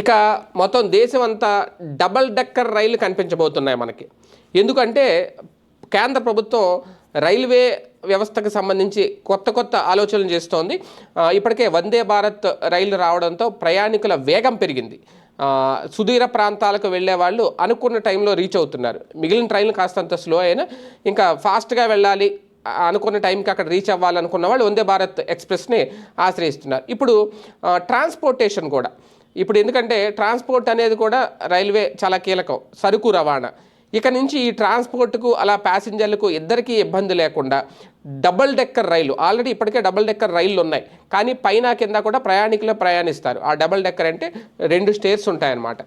ఇక మొత్తం దేశం అంతా డబల్ డెక్కర్ రైళ్ళు కనిపించబోతున్నాయి మనకి. ఎందుకంటే కేంద్ర ప్రభుత్వం రైల్వే వ్యవస్థకు సంబంధించి కొత్త కొత్త ఆలోచనలు చేస్తోంది. ఇప్పటికే వందే భారత్ రైలు రావడంతో ప్రయాణికుల వేగం పెరిగింది. సుదీర ప్రాంతాలకు వెళ్ళే వాళ్ళు అనుకున్న టైంలో రీచ్ అవుతున్నారు. మిగిలిన ట్రైన్లు కాస్తంత స్లో అయినా ఇంకా ఫాస్ట్గా వెళ్ళాలి అనుకున్న టైంకి అక్కడ రీచ్ అవ్వాలనుకున్న వాళ్ళు వందే భారత్ ఎక్స్ప్రెస్ని ఆశ్రయిస్తున్నారు. ఇప్పుడు ట్రాన్స్పోర్టేషన్ కూడా. ఇప్పుడు ఎందుకంటే ట్రాన్స్పోర్ట్ అనేది కూడా రైల్వే చాలా కీలకం సరుకు రవాణా. ఇక నుంచి ఈ ట్రాన్స్పోర్ట్కు అలా ప్యాసింజర్లకు ఇద్దరికీ ఇబ్బంది లేకుండా డబుల్ డెక్కర్ రైలు ఆల్రెడీ ఇప్పటికే డబుల్ డెక్కర్ రైళ్ళు ఉన్నాయి. కానీ పైన కింద కూడా ప్రయాణికులే ప్రయాణిస్తారు. ఆ డబుల్ డెక్కర్ అంటే రెండు స్టేర్స్ ఉంటాయన్నమాట.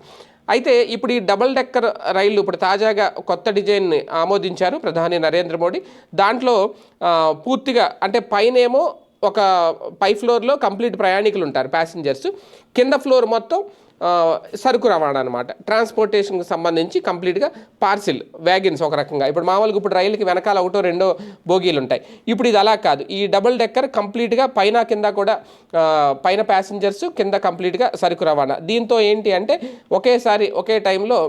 అయితే ఇప్పుడు ఈ డబుల్ డెక్కర్ రైళ్ళు ఇప్పుడు తాజాగా కొత్త డిజైన్ని ఆమోదించారు ప్రధాని నరేంద్ర మోడీ. దాంట్లో పూర్తిగా అంటే పైనేమో ఒక పై ఫ్లోర్లో కంప్లీట్ ప్రయాణికులు ఉంటారు ప్యాసింజర్స్. కింద ఫ్లోర్ మొత్తం సరుకు రవాణా అనమాట ట్రాన్స్పోర్టేషన్కి సంబంధించి కంప్లీట్గా పార్సిల్ వ్యాగిన్స్ ఒక రకంగా. ఇప్పుడు మామూలుగా ఇప్పుడు రైలుకి వెనకాల ఒకటో రెండో బోగీలు ఉంటాయి. ఇప్పుడు ఇది అలా కాదు. ఈ డబుల్ డెక్కర్ కంప్లీట్గా పైన కింద కూడా పైన ప్యాసింజర్స్ కింద కంప్లీట్గా సరుకు రవాణా. దీంతో ఏంటి అంటే ఒకేసారి ఒకే టైంలో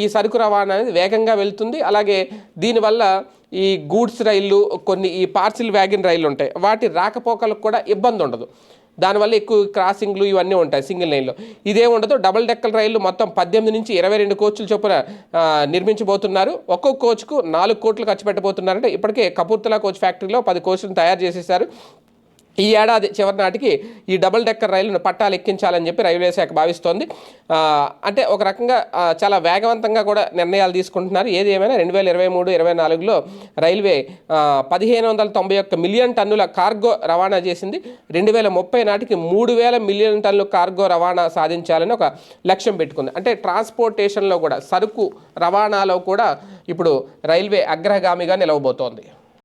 ఈ సరుకు రవాణా అనేది వేగంగా వెళ్తుంది. అలాగే దీనివల్ల ఈ గూడ్స్ రైళ్ళు కొన్ని ఈ పార్సిల్ వ్యాగన్ రైళ్ళు ఉంటాయి. వాటి రాకపోకలకు కూడా ఇబ్బంది ఉండదు. దానివల్ల ఎక్కువ క్రాసింగ్లు ఇవన్నీ ఉంటాయి సింగిల్ లైన్లో ఇదే ఉండదు డబుల్ డెక్కల్ రైళ్ళు మొత్తం పద్దెనిమిది నుంచి ఇరవై రెండు కోచ్ల చొప్పున నిర్మించబోతున్నారు. ఒక్కొక్క కోచ్కు నాలుగు కోట్లు ఖర్చు పెట్టబోతున్నారంటే ఇప్పటికే కపూర్తలా కోచ్ ఫ్యాక్టరీలో పది కోచ్లను తయారు చేసేసారు ఈ ఏడాది చివరి నాటికి ఈ డబుల్ డెక్కర్ రైలును పట్టాలు ఎక్కించాలని చెప్పి రైల్వే శాఖ భావిస్తోంది. అంటే ఒక రకంగా చాలా వేగవంతంగా కూడా నిర్ణయాలు తీసుకుంటున్నారు. ఏది ఏమైనా రెండు వేల ఇరవై మూడు ఇరవై నాలుగులో రైల్వే పదిహేను వందల తొంభై ఒక్క మిలియన్ టన్నుల కార్గో రవాణా చేసింది. రెండు వేల ముప్పై నాటికి మూడు వేల మిలియన్ టన్నుల కార్గో రవాణా సాధించాలని ఒక లక్ష్యం పెట్టుకుంది. అంటే ట్రాన్స్పోర్టేషన్లో కూడా సరుకు రవాణాలో కూడా ఇప్పుడు రైల్వే అగ్రగామిగా నిలవబోతోంది.